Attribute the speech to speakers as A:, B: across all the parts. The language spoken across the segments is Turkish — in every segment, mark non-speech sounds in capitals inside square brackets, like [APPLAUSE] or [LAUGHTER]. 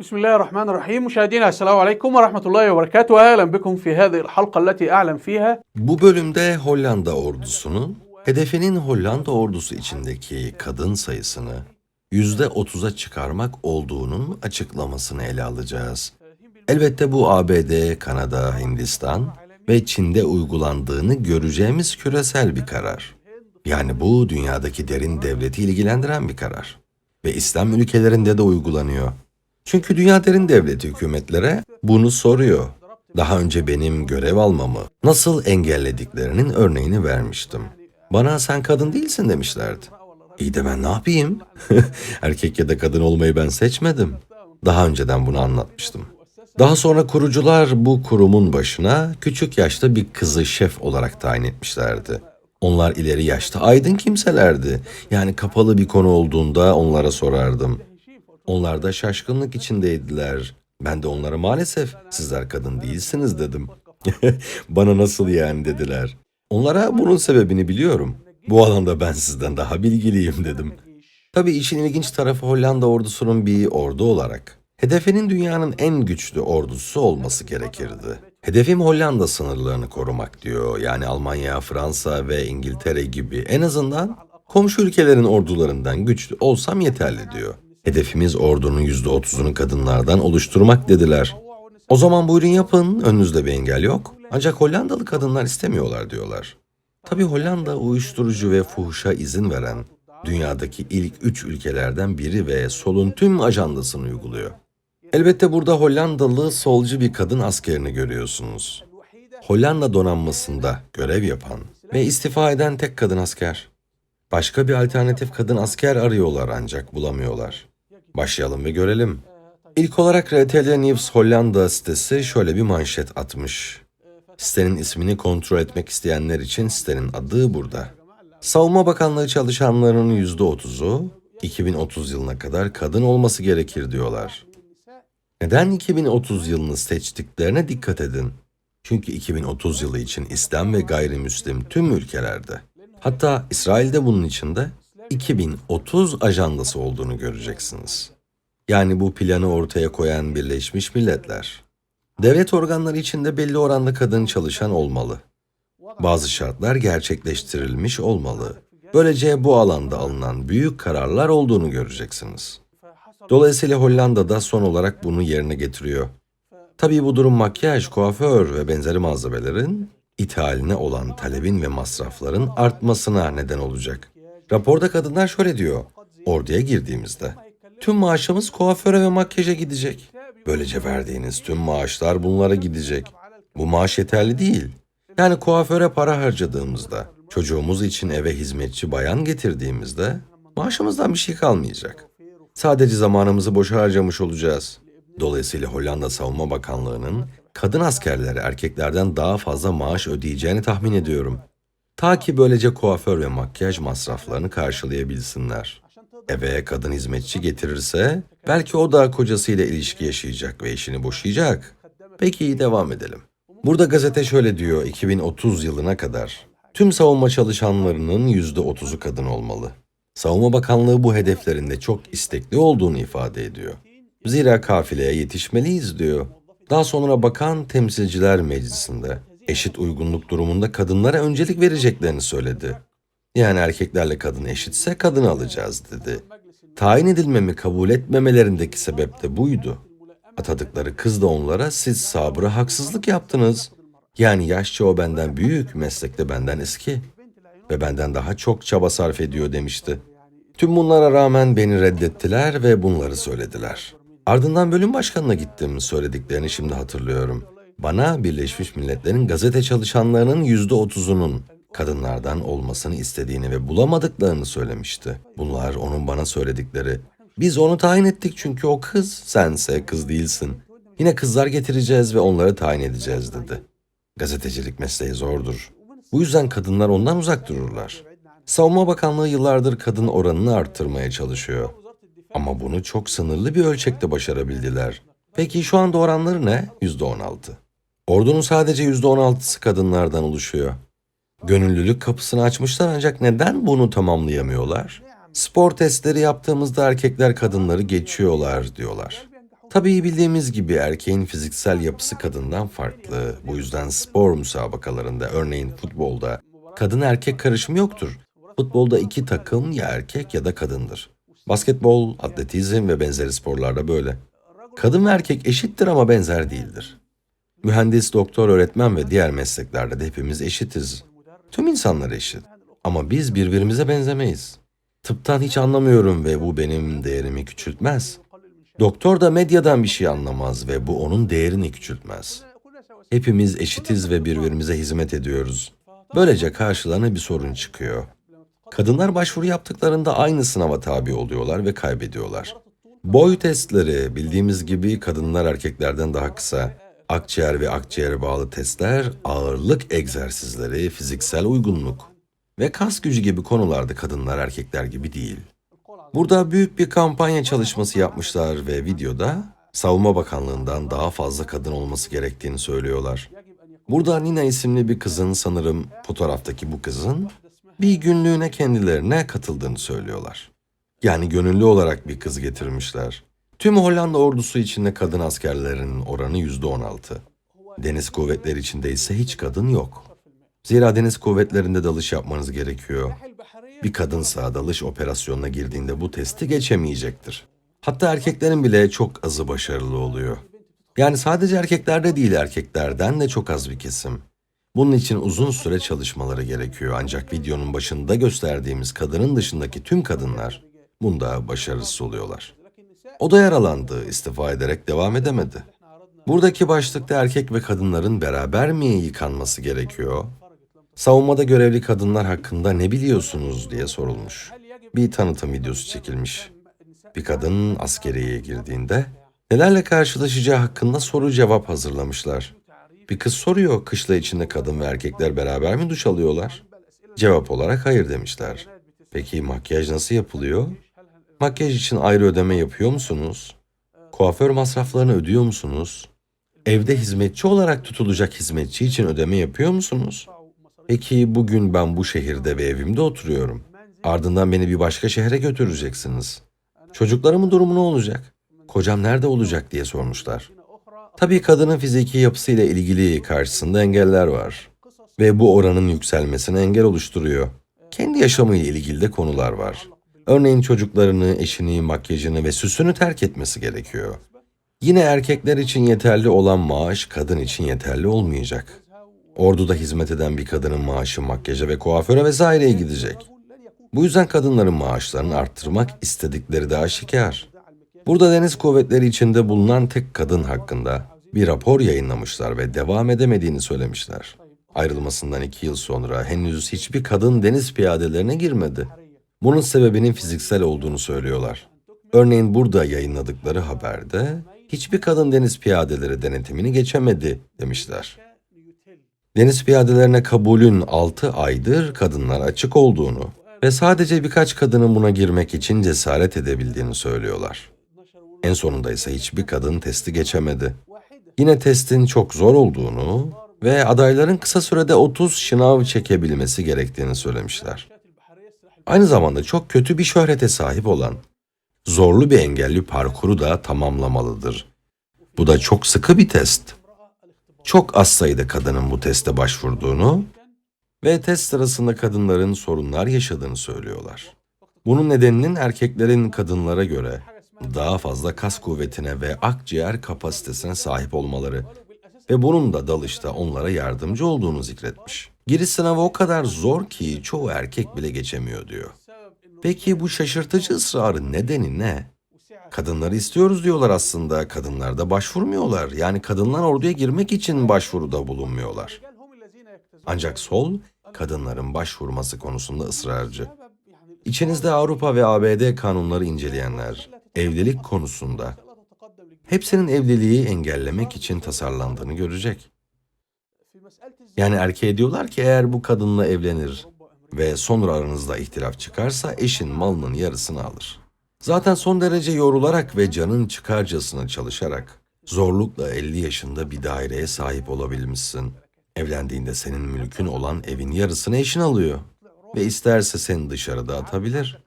A: بسم الله الرحمن الرحيم مشاهدينا السلام عليكم ورحمة الله وبركاته أهلا بكم في هذه الحلقة التي أعلن فيها
B: Bu bölümde Hollanda ordusunun hedefinin Hollanda ordusu içindeki kadın sayısını %30'a çıkarmak olduğunun açıklamasını ele alacağız. Elbette bu ABD, Kanada, Hindistan ve Çin'de uygulandığını göreceğimiz küresel bir karar. Yani bu dünyadaki derin devleti ilgilendiren bir karar. Ve İslam ülkelerinde de uygulanıyor. Çünkü dünya derin devleti hükümetlere bunu soruyor. Daha önce benim görev almamı nasıl engellediklerinin örneğini vermiştim. Bana sen kadın değilsin demişlerdi. İyi de ben ne yapayım? [LAUGHS] Erkek ya da kadın olmayı ben seçmedim. Daha önceden bunu anlatmıştım. Daha sonra kurucular bu kurumun başına küçük yaşta bir kızı şef olarak tayin etmişlerdi. Onlar ileri yaşta aydın kimselerdi. Yani kapalı bir konu olduğunda onlara sorardım. Onlar da şaşkınlık içindeydiler. Ben de onlara maalesef sizler kadın değilsiniz dedim. [LAUGHS] Bana nasıl yani dediler. Onlara bunun sebebini biliyorum. Bu alanda ben sizden daha bilgiliyim dedim. Tabii işin ilginç tarafı Hollanda ordusunun bir ordu olarak. Hedefinin dünyanın en güçlü ordusu olması gerekirdi. Hedefim Hollanda sınırlarını korumak diyor. Yani Almanya, Fransa ve İngiltere gibi en azından komşu ülkelerin ordularından güçlü olsam yeterli diyor. Hedefimiz ordunun %30'unu kadınlardan oluşturmak dediler. O zaman buyurun yapın, önünüzde bir engel yok. Ancak Hollandalı kadınlar istemiyorlar diyorlar. Tabii Hollanda uyuşturucu ve fuhuşa izin veren dünyadaki ilk üç ülkelerden biri ve solun tüm ajandasını uyguluyor. Elbette burada Hollandalı solcu bir kadın askerini görüyorsunuz. Hollanda donanmasında görev yapan ve istifa eden tek kadın asker. Başka bir alternatif kadın asker arıyorlar ancak bulamıyorlar. Başlayalım ve görelim. İlk olarak RTL News Hollanda sitesi şöyle bir manşet atmış. Sitenin ismini kontrol etmek isteyenler için sitenin adı burada. Savunma Bakanlığı çalışanlarının %30'u 2030 yılına kadar kadın olması gerekir diyorlar. Neden 2030 yılını seçtiklerine dikkat edin. Çünkü 2030 yılı için İslam ve gayrimüslim tüm ülkelerde, hatta İsrail'de bunun içinde 2030 ajandası olduğunu göreceksiniz. Yani bu planı ortaya koyan Birleşmiş Milletler. Devlet organları içinde belli oranda kadın çalışan olmalı. Bazı şartlar gerçekleştirilmiş olmalı. Böylece bu alanda alınan büyük kararlar olduğunu göreceksiniz. Dolayısıyla Hollanda'da son olarak bunu yerine getiriyor. Tabii bu durum makyaj, kuaför ve benzeri malzemelerin ithaline olan talebin ve masrafların artmasına neden olacak. Raporda kadınlar şöyle diyor. Orduya girdiğimizde tüm maaşımız kuaföre ve makyaja gidecek. Böylece verdiğiniz tüm maaşlar bunlara gidecek. Bu maaş yeterli değil. Yani kuaföre para harcadığımızda, çocuğumuz için eve hizmetçi bayan getirdiğimizde maaşımızdan bir şey kalmayacak. Sadece zamanımızı boşa harcamış olacağız. Dolayısıyla Hollanda Savunma Bakanlığı'nın kadın askerlere erkeklerden daha fazla maaş ödeyeceğini tahmin ediyorum. Ta ki böylece kuaför ve makyaj masraflarını karşılayabilsinler. Eve kadın hizmetçi getirirse belki o da kocasıyla ilişki yaşayacak ve eşini boşayacak. Peki devam edelim. Burada gazete şöyle diyor 2030 yılına kadar tüm savunma çalışanlarının %30'u kadın olmalı. Savunma Bakanlığı bu hedeflerinde çok istekli olduğunu ifade ediyor. Zira kafileye yetişmeliyiz diyor. Daha sonra bakan Temsilciler Meclisi'nde eşit uygunluk durumunda kadınlara öncelik vereceklerini söyledi. Yani erkeklerle kadın eşitse kadın alacağız dedi. Tayin edilmemi kabul etmemelerindeki sebep de buydu. Atadıkları kız da onlara siz sabıra haksızlık yaptınız. Yani yaşça o benden büyük, meslekte benden eski ve benden daha çok çaba sarf ediyor demişti. Tüm bunlara rağmen beni reddettiler ve bunları söylediler. Ardından bölüm başkanına gittim. Söylediklerini şimdi hatırlıyorum. Bana Birleşmiş Milletler'in gazete çalışanlarının yüzde otuzunun kadınlardan olmasını istediğini ve bulamadıklarını söylemişti. Bunlar onun bana söyledikleri. Biz onu tayin ettik çünkü o kız, sense kız değilsin. Yine kızlar getireceğiz ve onları tayin edeceğiz dedi. Gazetecilik mesleği zordur. Bu yüzden kadınlar ondan uzak dururlar. Savunma Bakanlığı yıllardır kadın oranını arttırmaya çalışıyor. Ama bunu çok sınırlı bir ölçekte başarabildiler. Peki şu anda oranları ne? %16. Ordunun sadece %16'sı kadınlardan oluşuyor. Gönüllülük kapısını açmışlar ancak neden bunu tamamlayamıyorlar? Spor testleri yaptığımızda erkekler kadınları geçiyorlar diyorlar. Tabii bildiğimiz gibi erkeğin fiziksel yapısı kadından farklı. Bu yüzden spor müsabakalarında örneğin futbolda kadın erkek karışımı yoktur. Futbolda iki takım ya erkek ya da kadındır. Basketbol, atletizm ve benzeri sporlarda böyle. Kadın ve erkek eşittir ama benzer değildir. Mühendis, doktor, öğretmen ve diğer mesleklerde de hepimiz eşitiz. Tüm insanlar eşit. Ama biz birbirimize benzemeyiz. Tıptan hiç anlamıyorum ve bu benim değerimi küçültmez. Doktor da medyadan bir şey anlamaz ve bu onun değerini küçültmez. Hepimiz eşitiz ve birbirimize hizmet ediyoruz. Böylece karşılarına bir sorun çıkıyor. Kadınlar başvuru yaptıklarında aynı sınava tabi oluyorlar ve kaybediyorlar. Boy testleri bildiğimiz gibi kadınlar erkeklerden daha kısa. Akciğer ve akciğere bağlı testler, ağırlık egzersizleri, fiziksel uygunluk ve kas gücü gibi konularda kadınlar erkekler gibi değil. Burada büyük bir kampanya çalışması yapmışlar ve videoda Savunma Bakanlığı'ndan daha fazla kadın olması gerektiğini söylüyorlar. Burada Nina isimli bir kızın sanırım fotoğraftaki bu kızın bir günlüğüne kendilerine katıldığını söylüyorlar. Yani gönüllü olarak bir kız getirmişler. Tüm Hollanda ordusu içinde kadın askerlerin oranı yüzde on altı. Deniz kuvvetleri içinde ise hiç kadın yok. Zira deniz kuvvetlerinde dalış yapmanız gerekiyor. Bir kadınsa dalış operasyonuna girdiğinde bu testi geçemeyecektir. Hatta erkeklerin bile çok azı başarılı oluyor. Yani sadece erkeklerde değil erkeklerden de çok az bir kesim. Bunun için uzun süre çalışmaları gerekiyor ancak videonun başında gösterdiğimiz kadının dışındaki tüm kadınlar bunda başarısız oluyorlar. O da yaralandı, istifa ederek devam edemedi. Buradaki başlıkta erkek ve kadınların beraber mi yıkanması gerekiyor? Savunmada görevli kadınlar hakkında ne biliyorsunuz diye sorulmuş. Bir tanıtım videosu çekilmiş. Bir kadın askeriye girdiğinde nelerle karşılaşacağı hakkında soru cevap hazırlamışlar. Bir kız soruyor kışla içinde kadın ve erkekler beraber mi duş alıyorlar? Cevap olarak hayır demişler. Peki makyaj nasıl yapılıyor? Makyaj için ayrı ödeme yapıyor musunuz? Kuaför masraflarını ödüyor musunuz? Evde hizmetçi olarak tutulacak hizmetçi için ödeme yapıyor musunuz? Peki bugün ben bu şehirde ve evimde oturuyorum. Ardından beni bir başka şehre götüreceksiniz. Çocuklarımın durumu ne olacak? Kocam nerede olacak diye sormuşlar. Tabii kadının fiziki yapısıyla ilgili karşısında engeller var. Ve bu oranın yükselmesine engel oluşturuyor. Kendi yaşamıyla ilgili de konular var. Örneğin çocuklarını, eşini, makyajını ve süsünü terk etmesi gerekiyor. Yine erkekler için yeterli olan maaş kadın için yeterli olmayacak. Orduda hizmet eden bir kadının maaşı makyaja ve kuaföre vesaireye gidecek. Bu yüzden kadınların maaşlarını arttırmak istedikleri de aşikar. Burada deniz kuvvetleri içinde bulunan tek kadın hakkında bir rapor yayınlamışlar ve devam edemediğini söylemişler. Ayrılmasından iki yıl sonra henüz hiçbir kadın deniz piyadelerine girmedi. Bunun sebebinin fiziksel olduğunu söylüyorlar. Örneğin burada yayınladıkları haberde hiçbir kadın deniz piyadeleri denetimini geçemedi demişler. Deniz piyadelerine kabulün 6 aydır kadınlar açık olduğunu ve sadece birkaç kadının buna girmek için cesaret edebildiğini söylüyorlar. En sonunda ise hiçbir kadın testi geçemedi. Yine testin çok zor olduğunu ve adayların kısa sürede 30 şınav çekebilmesi gerektiğini söylemişler. Aynı zamanda çok kötü bir şöhrete sahip olan zorlu bir engelli parkuru da tamamlamalıdır. Bu da çok sıkı bir test. Çok az sayıda kadının bu teste başvurduğunu ve test sırasında kadınların sorunlar yaşadığını söylüyorlar. Bunun nedeninin erkeklerin kadınlara göre daha fazla kas kuvvetine ve akciğer kapasitesine sahip olmaları ve bunun da dalışta onlara yardımcı olduğunu zikretmiş. Giriş sınavı o kadar zor ki çoğu erkek bile geçemiyor diyor. Peki bu şaşırtıcı ısrarın nedeni ne? Kadınları istiyoruz diyorlar aslında. Kadınlar da başvurmuyorlar. Yani kadınlar orduya girmek için başvuruda bulunmuyorlar. Ancak sol, kadınların başvurması konusunda ısrarcı. İçinizde Avrupa ve ABD kanunları inceleyenler, evlilik konusunda hepsinin evliliği engellemek için tasarlandığını görecek. Yani erkeğe diyorlar ki eğer bu kadınla evlenir ve sonra aranızda ihtilaf çıkarsa eşin malının yarısını alır. Zaten son derece yorularak ve canın çıkarcasına çalışarak zorlukla 50 yaşında bir daireye sahip olabilmişsin. Evlendiğinde senin mülkün olan evin yarısını eşin alıyor. Ve isterse seni dışarıda atabilir.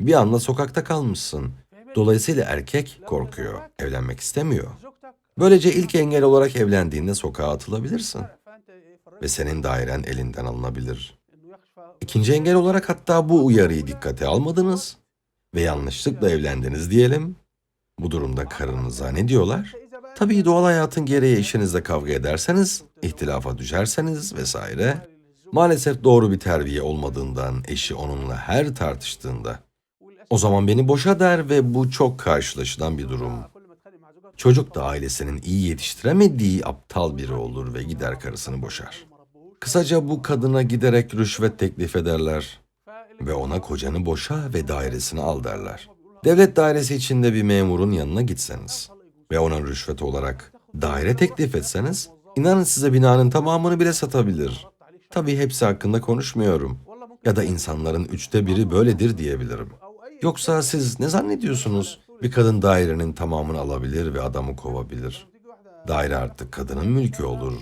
B: Bir anda sokakta kalmışsın. Dolayısıyla erkek korkuyor, evlenmek istemiyor. Böylece ilk engel olarak evlendiğinde sokağa atılabilirsin ve senin dairen elinden alınabilir. İkinci engel olarak hatta bu uyarıyı dikkate almadınız ve yanlışlıkla evlendiniz diyelim. Bu durumda karınıza ne diyorlar? Tabii doğal hayatın gereği eşinizle kavga ederseniz, ihtilafa düşerseniz vesaire. Maalesef doğru bir terbiye olmadığından eşi onunla her tartıştığında o zaman beni boşa der ve bu çok karşılaşılan bir durum. Çocuk da ailesinin iyi yetiştiremediği aptal biri olur ve gider karısını boşar. Kısaca bu kadına giderek rüşvet teklif ederler ve ona kocanı boşa ve dairesini al derler. Devlet dairesi içinde bir memurun yanına gitseniz ve ona rüşvet olarak daire teklif etseniz, inanın size binanın tamamını bile satabilir. Tabii hepsi hakkında konuşmuyorum. Ya da insanların üçte biri böyledir diyebilirim. Yoksa siz ne zannediyorsunuz? Bir kadın dairenin tamamını alabilir ve adamı kovabilir. Daire artık kadının mülkü olur.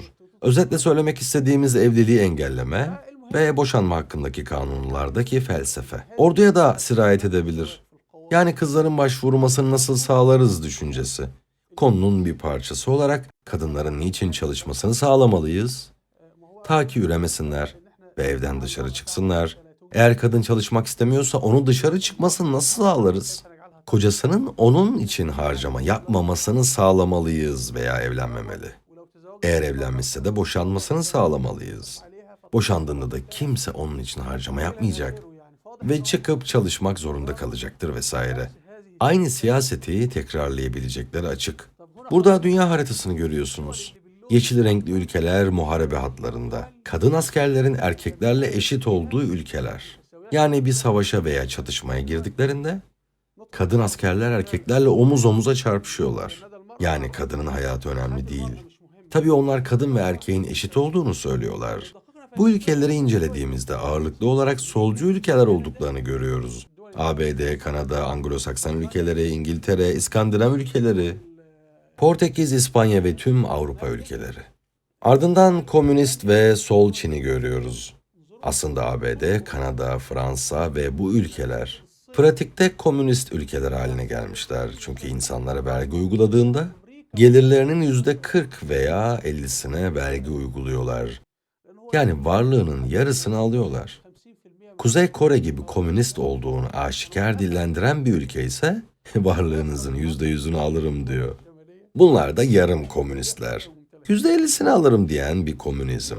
B: Özetle söylemek istediğimiz evliliği engelleme ve boşanma hakkındaki kanunlardaki felsefe. Orduya da sirayet edebilir. Yani kızların başvurmasını nasıl sağlarız düşüncesi. Konunun bir parçası olarak kadınların niçin çalışmasını sağlamalıyız? Ta ki üremesinler ve evden dışarı çıksınlar. Eğer kadın çalışmak istemiyorsa onu dışarı çıkmasını nasıl sağlarız? Kocasının onun için harcama yapmamasını sağlamalıyız veya evlenmemeli. Eğer evlenmişse de boşanmasını sağlamalıyız. Boşandığında da kimse onun için harcama yapmayacak ve çıkıp çalışmak zorunda kalacaktır vesaire. Aynı siyaseti tekrarlayabilecekleri açık. Burada dünya haritasını görüyorsunuz. Yeşil renkli ülkeler muharebe hatlarında. Kadın askerlerin erkeklerle eşit olduğu ülkeler. Yani bir savaşa veya çatışmaya girdiklerinde kadın askerler erkeklerle omuz omuza çarpışıyorlar. Yani kadının hayatı önemli değil. Tabii onlar kadın ve erkeğin eşit olduğunu söylüyorlar. Bu ülkeleri incelediğimizde ağırlıklı olarak solcu ülkeler olduklarını görüyoruz. ABD, Kanada, Anglo-Sakson ülkeleri, İngiltere, İskandinav ülkeleri, Portekiz, İspanya ve tüm Avrupa ülkeleri. Ardından komünist ve sol Çin'i görüyoruz. Aslında ABD, Kanada, Fransa ve bu ülkeler pratikte komünist ülkeler haline gelmişler. Çünkü insanlara vergi uyguladığında gelirlerinin yüzde 40 veya 50'sine vergi uyguluyorlar. Yani varlığının yarısını alıyorlar. Kuzey Kore gibi komünist olduğunu aşikar dillendiren bir ülke ise [LAUGHS] varlığınızın yüzde yüzünü alırım diyor. Bunlar da yarım komünistler. Yüzde ellisini alırım diyen bir komünizm.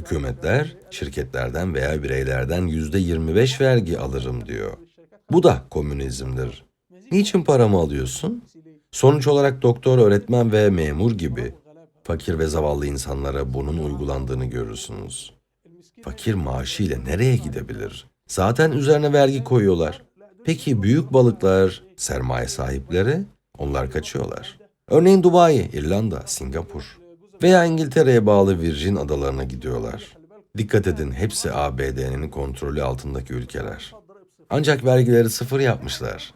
B: Hükümetler şirketlerden veya bireylerden yüzde yirmi beş vergi alırım diyor. Bu da komünizmdir. Niçin paramı alıyorsun? Sonuç olarak doktor, öğretmen ve memur gibi fakir ve zavallı insanlara bunun uygulandığını görürsünüz. Fakir maaşı ile nereye gidebilir? Zaten üzerine vergi koyuyorlar. Peki büyük balıklar, sermaye sahipleri? Onlar kaçıyorlar. Örneğin Dubai, İrlanda, Singapur veya İngiltere'ye bağlı Virgin adalarına gidiyorlar. Dikkat edin hepsi ABD'nin kontrolü altındaki ülkeler. Ancak vergileri sıfır yapmışlar.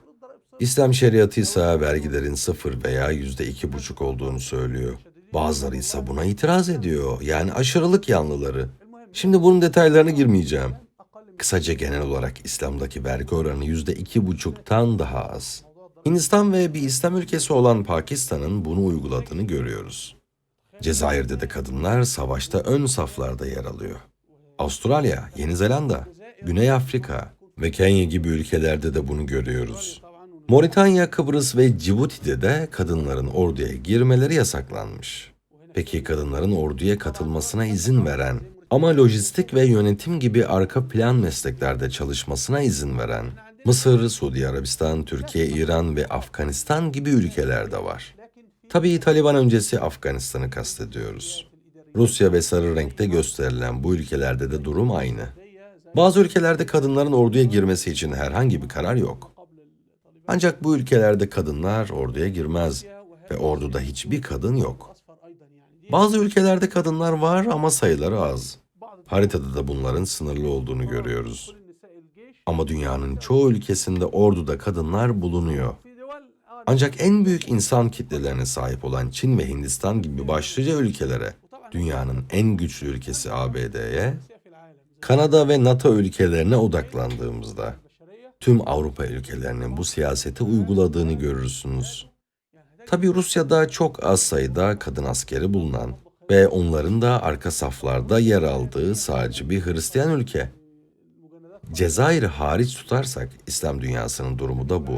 B: İslam şeriatı ise vergilerin sıfır veya yüzde iki buçuk olduğunu söylüyor. Bazıları ise buna itiraz ediyor. Yani aşırılık yanlıları. Şimdi bunun detaylarına girmeyeceğim. Kısaca genel olarak İslam'daki vergi oranı yüzde iki buçuktan daha az. Hindistan ve bir İslam ülkesi olan Pakistan'ın bunu uyguladığını görüyoruz. Cezayir'de de kadınlar savaşta ön saflarda yer alıyor. Avustralya, Yeni Zelanda, Güney Afrika ve Kenya gibi ülkelerde de bunu görüyoruz. Moritanya, Kıbrıs ve Cibuti'de de kadınların orduya girmeleri yasaklanmış. Peki kadınların orduya katılmasına izin veren ama lojistik ve yönetim gibi arka plan mesleklerde çalışmasına izin veren Mısır, Suudi Arabistan, Türkiye, İran ve Afganistan gibi ülkeler de var. Tabii Taliban öncesi Afganistan'ı kastediyoruz. Rusya ve sarı renkte gösterilen bu ülkelerde de durum aynı. Bazı ülkelerde kadınların orduya girmesi için herhangi bir karar yok. Ancak bu ülkelerde kadınlar orduya girmez ve orduda hiçbir kadın yok. Bazı ülkelerde kadınlar var ama sayıları az. Haritada da bunların sınırlı olduğunu görüyoruz. Ama dünyanın çoğu ülkesinde orduda kadınlar bulunuyor. Ancak en büyük insan kitlelerine sahip olan Çin ve Hindistan gibi başlıca ülkelere, dünyanın en güçlü ülkesi ABD'ye, Kanada ve NATO ülkelerine odaklandığımızda, tüm Avrupa ülkelerinin bu siyaseti uyguladığını görürsünüz. Tabi Rusya'da çok az sayıda kadın askeri bulunan ve onların da arka saflarda yer aldığı sadece bir Hristiyan ülke. Cezayir hariç tutarsak İslam dünyasının durumu da bu.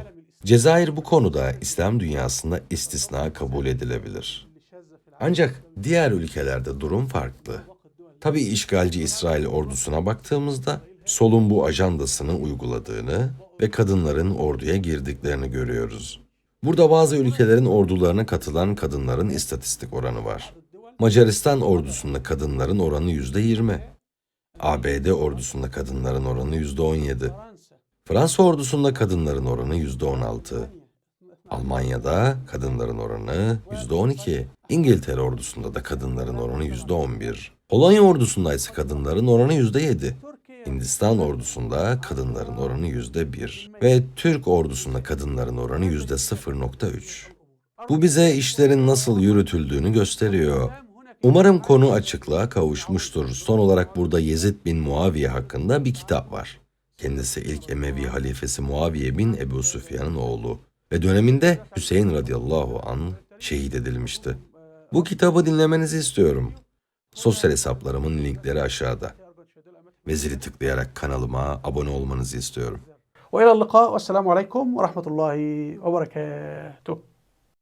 B: Cezayir bu konuda İslam dünyasında istisna kabul edilebilir. Ancak diğer ülkelerde durum farklı. Tabi işgalci İsrail ordusuna baktığımızda solun bu ajandasını uyguladığını ve kadınların orduya girdiklerini görüyoruz. Burada bazı ülkelerin ordularına katılan kadınların istatistik oranı var. Macaristan ordusunda kadınların oranı %20. ABD ordusunda kadınların oranı %17. Fransa ordusunda kadınların oranı %16. Almanya'da kadınların oranı %12. İngiltere ordusunda da kadınların oranı %11. Polonya ordusunda ise kadınların oranı %7. Hindistan ordusunda kadınların oranı %1 ve Türk ordusunda kadınların oranı %0.3. Bu bize işlerin nasıl yürütüldüğünü gösteriyor. Umarım konu açıklığa kavuşmuştur. Son olarak burada Yezid bin Muaviye hakkında bir kitap var. Kendisi ilk Emevi halifesi Muaviye bin Ebu Süfyan'ın oğlu ve döneminde Hüseyin radıyallahu an şehit edilmişti. Bu kitabı dinlemenizi istiyorum. Sosyal hesaplarımın linkleri aşağıda. Ve zili tıklayarak kanalıma abone olmanızı istiyorum.
A: والى اللقاء والسلام عليكم ورحمه الله وبركاته